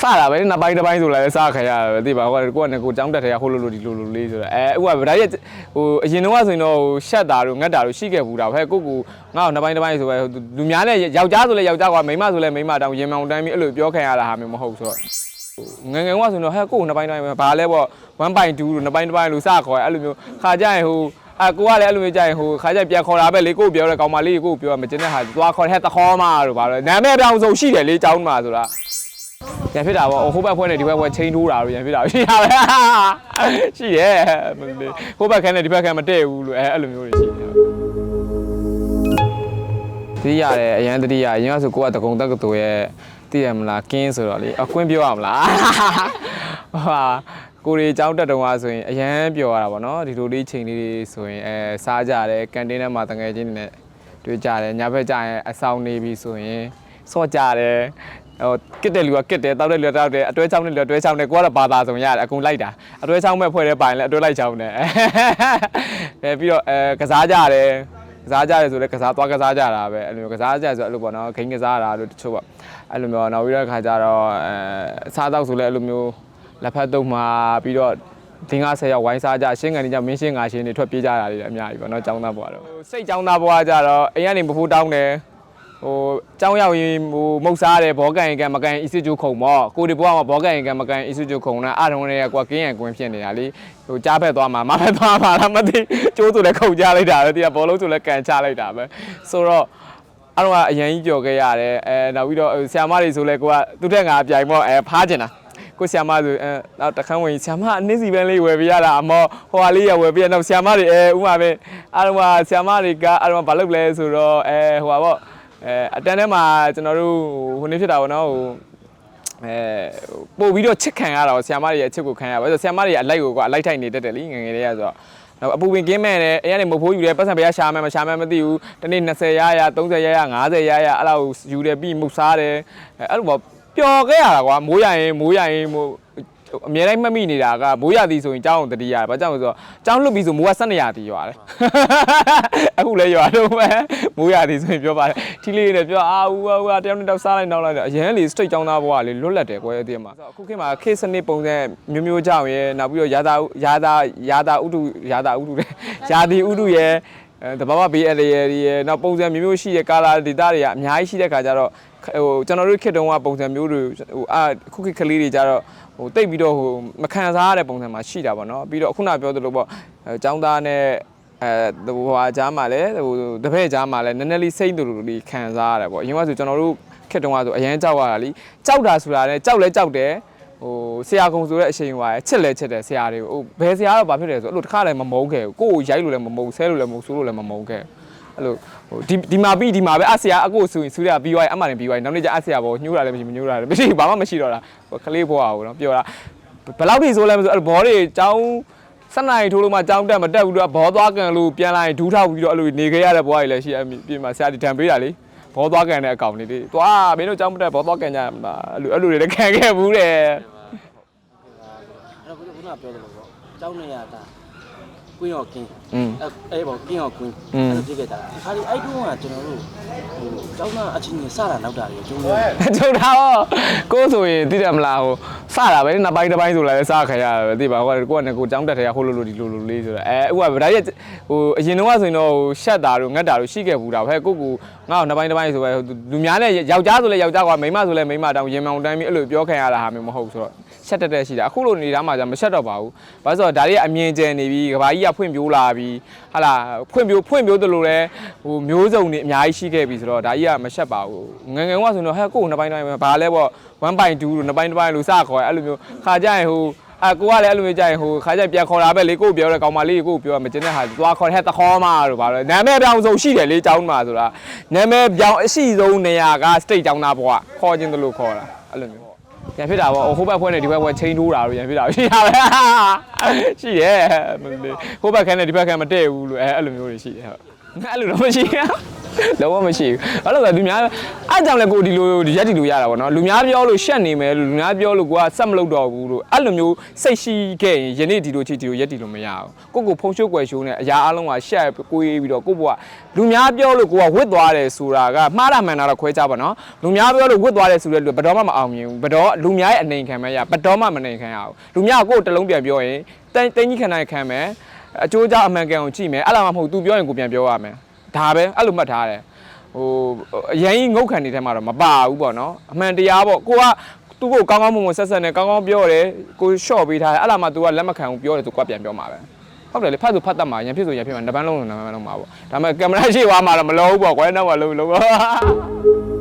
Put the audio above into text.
စတာပဲနှစ်ပိုင်းတစ်ပိုင်းဆိုလည်းစခရရပဲသိပါဟိုကကိုကလည်းကိုចောင်းတက်ထဲကဟိုလိုလိုဒီလိုလိုလေးဆိုတော့အဲဥကဗဒါရဲ့ဟိုအရင်တော့ဆိုရင်တော့ဟိုရှက်တာတို့ငတ်တာတို့ရှိခဲ့ဘူးတာပဲကိုကူငါ့ကိုနှစ်ပိုင်းတစ်ပိုင်းဆိုပဲလူများနဲ့ယောက်ျားဆိုလဲယောက်ျားကွာမိန်းမဆိုလဲမိန်းမတောင်ရင်မောင်တန်းပြီးအဲ့လိုပြောခံရတာဟာမျိုးမဟုတ်ဆိုတော့ငငယ်ကဆိုရင်တော့ဟဲ့ကိုနှစ်ပိုင်းတစ်ပိုင်းဘာလဲပေါ့1.2တို့နှစ်ပိုင်းတစ်ပိုင်းလို့စခေါ်အဲ့လိုမျိုးခါကြရင်ဟိုအကိုကလည်းအဲ့လိုမျိုးကြရင်ဟိုခါကြပြန်ခေါ်တာပဲလေကိုပြောတဲ့ကောင်မလေးကိုပြောမကျင်းတဲ့ဟာသွားခေါ်တဲ့ဟဲ့တခေါ်မတို့ဘာလို့နာမည်ပြောင်းဆုံးရှိတယ်လေចောင်းမှာဆိုတာ ရန်ဖြစ်တာပေါ့ဟိုဘက်ဖွဲ့နဲ့ဒီဘက်ဖွဲ့ချိန်ထိုးတာလို့ရန်ဖြစ်တာရှိတာပဲရှိတယ်ဟိုဘက်ခန်းနဲ့ဒီဘက်ခန်းမတည့်ဘူးလို့အဲအဲ့လိုမျိုးတွေရှိတယ်တတိရတယ်အရန်တတိယအရင်ကဆိုကိုကတကုံတက်ကတူရဲ့သိရမလားကင်းဆိုတော့လေအကွင်းပြောရမလားဟာကိုရီចောင်းတက်တုံးကဆိုရင်အရန်ပြောရတာပေါ့နော်ဒီလိုလေးချိန်လေးတွေဆိုရင်အဲစားကြတယ်ကန်တင်းထဲမှာတငယ်ချင်းတွေနဲ့တွေ့ကြတယ်ညဘက်ကျရင်အဆောင်နေပြီဆိုရင်စော့ကြတယ် ဟိုကစ်တဲ့လူကကစ်တယ်တောက်တဲ့လူကတောက်တယ်အတွဲချောင်းတဲ့လူကအတွဲချောင်းတယ်ကိုကတော့ဘာသာဆိုရင်ရတယ်အကုန်လိုက်တာအတွဲချောင်းမဲ့ဖွဲ့တဲ့ပိုင်လဲအတွဲလိုက်ချောင်းတယ်အဲပြီးတော့အဲကစားကြတယ်ကစားကြတယ်ဆိုလဲကစားသွားကစားကြတာပဲအဲ့လိုမျိုးကစားကြဆိုအဲ့လိုပေါ့နော်ဂိမ်းကစားတာလို့တချို့ပေါ့အဲ့လိုမျိုးနောက်ပြီးတော့ခါကြတော့အဲစားတော့ဆိုလဲအဲ့လိုမျိုးလက်ဖက်တုံးမှာပြီးတော့ဒီ90ရောက်ဝိုင်းစားကြရှင်းကန်နေကြမင်းရှင်းငါရှင်းနေထွက်ပြေးကြတာတွေလည်းအများကြီးပေါ့နော်ចောင်းသားဘွားတော့စိတ်ចောင်းသားဘွားကြတော့အိမ်ကနေမဖိုးတောင်းတယ် ဟိုចောင်းရောက်ရင်ဟိုမုတ်စားတယ်ဘောကန်ရင်ကန်မကန်အစ်စစ်ကျိုးခုံပေါ့ကိုဒီဘွားမှာဘောကန်ရင်ကန်မကန်အစ်စစ်ကျိုးခုံလားအထုံးတွေကကွာကင်းရန်ကွင်းဖြစ်နေတာလေဟိုကြားဖက်သွားမှာမဖက်သွားမှာလားမသိကျိုးဆိုလည်းခုံကြလိုက်တာပဲဒီကဘောလုံးဆိုလည်းကန်ချလိုက်တာပဲဆိုတော့အဲ့တော့အရင်ကြီးကြော်ခဲ့ရတယ်အဲနောက်ပြီးတော့ဆရာမတွေဆိုလဲကိုကသူ့ထက်ငါအပြိုင်ပေါ့အဲဖားကျင်တာကိုဆရာမဆိုအဲနောက်တခန်းဝင်ဆရာမအနည်းစီပဲလေးဝယ်ပေးရတာအမောဟိုဟာလေးရဝယ်ပေးရနောက်ဆရာမတွေအဲဥမာပဲအဲ့တော့ဆရာမတွေကအဲ့တော့ဘာလုပ်လဲဆိုတော့အဲဟိုပါပေါ့ အဲအတန်းထဲမှာကျွန်တော်တို့ဟိုနေ့ဖြစ်တာပေါ့နော်ဟိုအဲပို့ပြီးတော့ချစ်ခံရတာကိုဆရာမတွေရဲ့အချစ်ကိုခံရပါဆိုတော့ဆရာမတွေရဲ့အလိုက်ကိုကအလိုက်ထိုက်နေတတ်တယ်လीငယ်ငယ်လေးရဆိုတော့နောက်အပူပင်ကင်းမဲ့တယ်အဲကနေမဖိုးယူတယ်ပတ်စံပြရရှာမယ်မရှာမယ်မသိဘူးတနေ့20ရရ30ရရ50ရရအဲ့လောက်ယူတယ်ပြီးမှုစားတယ်အဲအဲ့လိုပေါ့ပျော်ခဲ့ရတာကွာမိုးရရင်မိုးရရင်မိုး အမြဲတမ်းမှတ်မိနေတာကမိုးရသည်ဆိုရင်ကြောင်းအောင်တတိရတယ်ဘာကြောင့်လဲဆိုတော့ကြောင်းလွတ်ပြီးဆိုမိုးက12ရာတီရွာတယ်အခုလည်းရွာတော့ပဲမိုးရသည်ဆိုရင်ပြောပါတယ်ထီလေးနဲ့ပြောအာဦးဦးဦးတယောက်နဲ့တယောက်စားလိုက်နောက်လိုက်အရင်လေ straight ကြောင်းသားဘွားကလေလွတ်လပ်တယ်ကွယ်အသေးမှာအခုခေတ်မှာခေတ်စနစ်ပုံစံမျိုးမျိုးကြောင့်ရယ်နောက်ပြီးတော့ရာသာရာသာရာသာဥတုရာသာဥတုတဲ့ရာသီဥတုရယ် အဲတဘာဝဘေးအရယ်ရယ်နောက်ပုံစံမျိုးမျိုးရှိတဲ့ကာလာဒေတာတွေကအများကြီးရှိတဲ့ခါကျတော့ဟိုကျွန်တော်တို့ခေတ်တုန်းကပုံစံမျိုးတွေဟိုအာခုခေတ်ကလေးတွေကျတော့ဟိုတိတ်ပြီးတော့ဟိုမခံစားရတဲ့ပုံစံမှာရှိတာပေါ့နော်ပြီးတော့ခုနပြောသလိုပေါ့အဲចောင်းသားနဲ့အဲဟိုဟာကြားမှာလဲဟိုတပည့်ကြားမှာလဲနည်းနည်းလေးစိတ်တူတူလေးခံစားရတယ်ပေါ့အရင်ကဆိုကျွန်တော်တို့ခေတ်တုန်းကဆိုအရင်ကြောက်ရတာလीကြောက်တာဆိုတာလဲကြောက်လဲကြောက်တယ် ဟိုဆရာကုံဆိုတဲ့အချိန်ဟွာချစ်လဲချစ်တယ်ဆရာတွေကိုဟိုဘယ်ဆရာတော့ဘာဖြစ်လဲဆိုအဲ့လိုတစ်ခါလည်းမမုန်းခဲ့ဘူးကိုယ့်ကိုရိုက်လို့လည်းမမုန်းဆဲလို့လည်းမမုန်းဆိုးလို့လည်းမမုန်းခဲ့အဲ့လိုဟိုဒီဒီမှာပြီးဒီမှာပဲအဆရာအကိုဆိုရင်ဆူရပြီးသွားရင်အမှန်တည်းပြီးသွားရင်နောက်နေ့ကျအဆရာဘောညှိုးတာလည်းမရှိမညှိုးတာလည်းမရှိဘာမှမရှိတော့တာဟိုကလေးဘွားကိုနော်ပြောတာဘယ်လောက်ထိဆိုလဲမဆိုအဲ့ဘောတွေចောင်းစက်နိုင်ထိုးလို့မှចောင်းတက်မတက်ဘူးတော့ဘောသွားကန်လို့ပြန်လာရင်ဒူးထောက်ပြီးတော့အဲ့လိုနေခဲ့ရတဲ့ဘွားတွေလည်းရှိအပြင်မှာဆရာဒီတံပေးတာလေ ဘောသွားကန်တဲ့အကောင်လေးတွေတွားမင်းတို့ចောင်းမတက်ဘောသွားကန်ကြမှာအဲ့လိုအဲ့လိုတွေလည်းခံခဲ့ဘူးတဲ့အဲ့တော့ခုနကပြောတယ်ပေါ့ကျောင်းနေရတာ ကွင်းရောကင်း อืม အဲ့အဲ့ပေါ့ကင်းရောကွင်း อืม အဲ့လိုဖြစ်ခဲ့တာအခါဒီအဲ့တုန်းကကျွန်တော်တို့ဟိုကျောင်းသားအချင်းချင်းစတာနောက်တာတွေကျုံးနေ ကျုံတာတော့ကိုယ်ဆိုရင်သိတယ်မလားဟိုစတာပဲနှစ်ပိုင်းတစ်ပိုင်းဆိုလည်းစခရရပဲသိပါဟိုကကိုကလည်းကိုចောင်းတက်ထဲကဟိုလိုလိုဒီလိုလိုလေးဆိုတော့အဲဥကဗဒါရဲ့ဟိုအရင်တော့ဆိုရင်တော့ဟိုရှက်တာတို့ငတ်တာတို့ရှိခဲ့ဘူးတာပဲကိုကူငါ့ကိုနှစ်ပိုင်းတစ်ပိုင်းဆိုပဲလူများနဲ့ယောက်ျားဆိုလဲယောက်ျားကွာမိန်းမဆိုလဲမိန်းမတောင်ရင်မောင်တန်းပြီးအဲ့လိုပြောခံရတာဟာမျိုးမဟုတ်ဆိုတော့ ရှက်တက်တက်ရှိတာအခုလိုနေသားမှာじゃမရှက်တော့ပါဘူးဘာလို့ဆိုတော့ဒါတွေကအမြင်ကျယ်နေပြီကဘာကြီးကဖွင့်ပြိုးလာပြီဟာလာဖွင့်ပြိုးဖွင့်ပြိုးတယ်လို့လဲဟိုမျိုးစုံနေအများကြီးရှိခဲ့ပြီဆိုတော့ဒါကြီးကမရှက်ပါဘူးငယ်ငယ်ကဆိုရင်တော့ဟဲ့ကိုယ်နှစ်ပိုင်းတစ်ပိုင်းပဲဘာလဲပေါ့1.2လို့နှစ်ပိုင်းတစ်ပိုင်းလို့စခေါ်ရအဲ့လိုမျိုးခါကြရင်ဟိုအကိုကလည်းအဲ့လိုမျိုးကြရင်ဟိုခါကြပြန်ခေါ်တာပဲလေကိုပြောတဲ့ကောင်မလေးကိုပြောမကျင်းတဲ့ဟာသွားခေါ်တဲ့ဟဲ့တခေါ်မတို့ဘာလို့နာမည်ပြောင်းဆုံးရှိတယ်လေကျောင်းမှာဆိုတာနာမည်ပြောင်းအရှိဆုံးနေရာက state ကျောင်းသားဘွားခေါ်ခြင်းတလို့ခေါ်တာအဲ့လိုမျိုး ရန်ဖြစ်တာပေါ့ဟိုဘက်ဖွဲ့နဲ့ဒီဘက်ဖွဲ့ချိန်ထိုးတာလို့ရန်ဖြစ်တာရှိတာပဲရှိရဲ့ဟိုဘက်ခန်းနဲ့ဒီဘက်ခန်းမတည့်ဘူးလို့အဲအဲ့လိုမျိုးတွေရှိတယ်ဟုတ်အဲ့လိုတော့မရှိဘူး လုံးဝမရှိဘူးဘာလို့လဲဆိုတော့လူများအားကြောင့်လဲကိုဒီလိုရက်ဒီလိုရတာပေါ့နော်လူများပြောလို့ရှက်နေမယ်လို့လူများပြောလို့ကိုကစက်မလုပ်တော့ဘူးလို့အဲ့လိုမျိုးစိတ်ရှိခဲ့ရင်ယနေ့ဒီလိုချီဒီလိုရက်ဒီလိုမရဘူးကိုကိုဖုံးရှုပ်ွယ်ရှိုးနေအရာအလုံးကရှက်ကိုရေးပြီးတော့ကိုဘကလူများပြောလို့ကိုကဝစ်သွားတယ်ဆိုတာကမှားတာမှန်တာတော့ခွဲကြပါနော်လူများပြောလို့ဝစ်သွားတယ်ဆိုတဲ့လူဘယ်တော့မှမအောင်မြင်ဘူးဘယ်တော့လူများရဲ့အနေခံမဲ့ရဘယ်တော့မှမနေခံရဘူးလူများကကိုယ်တလုံးပြန်ပြောရင်တိုင်းတိုင်းကြီးခံနိုင်ခံမယ်အကျိုးကြောင့်အမှန်ကန်ကိုကြည့်မယ်အဲ့လိုမှမဟုတ် तू ပြောရင်ကိုပြန်ပြောရမယ် ဒါပဲအဲ့လိုမှတ်ထားတယ်ဟိုအရင်ကြီးငုတ်ခံနေတဲ့မှာတော့မပါဘူးပေါ့နော်အမှန်တရားပေါ့ကိုကသူ့ကိုကောင်းကောင်းမွန်မွန်ဆက်ဆက်နဲ့ကောင်းကောင်းပြောတယ်ကိုရှော့ပေးထားတယ်အဲ့လာမှ तू ကလက်မခံဘူးပြောတယ် तू ကပြန်ပြောမှာပဲဟုတ်တယ်လေဖတ်ဆိုဖတ်တတ်မှာရန်ဖြစ်ဆိုရန်ဖြစ်မှာနှစ်ပန်းလုံးလုံးနှစ်ပန်းလုံးမှာပေါ့ဒါပေမဲ့ကင်မရာရှိသွားမှာတော့မလုံးဘူးပေါ့ကွယ်နောက်မှလုံးလုံးပေါ့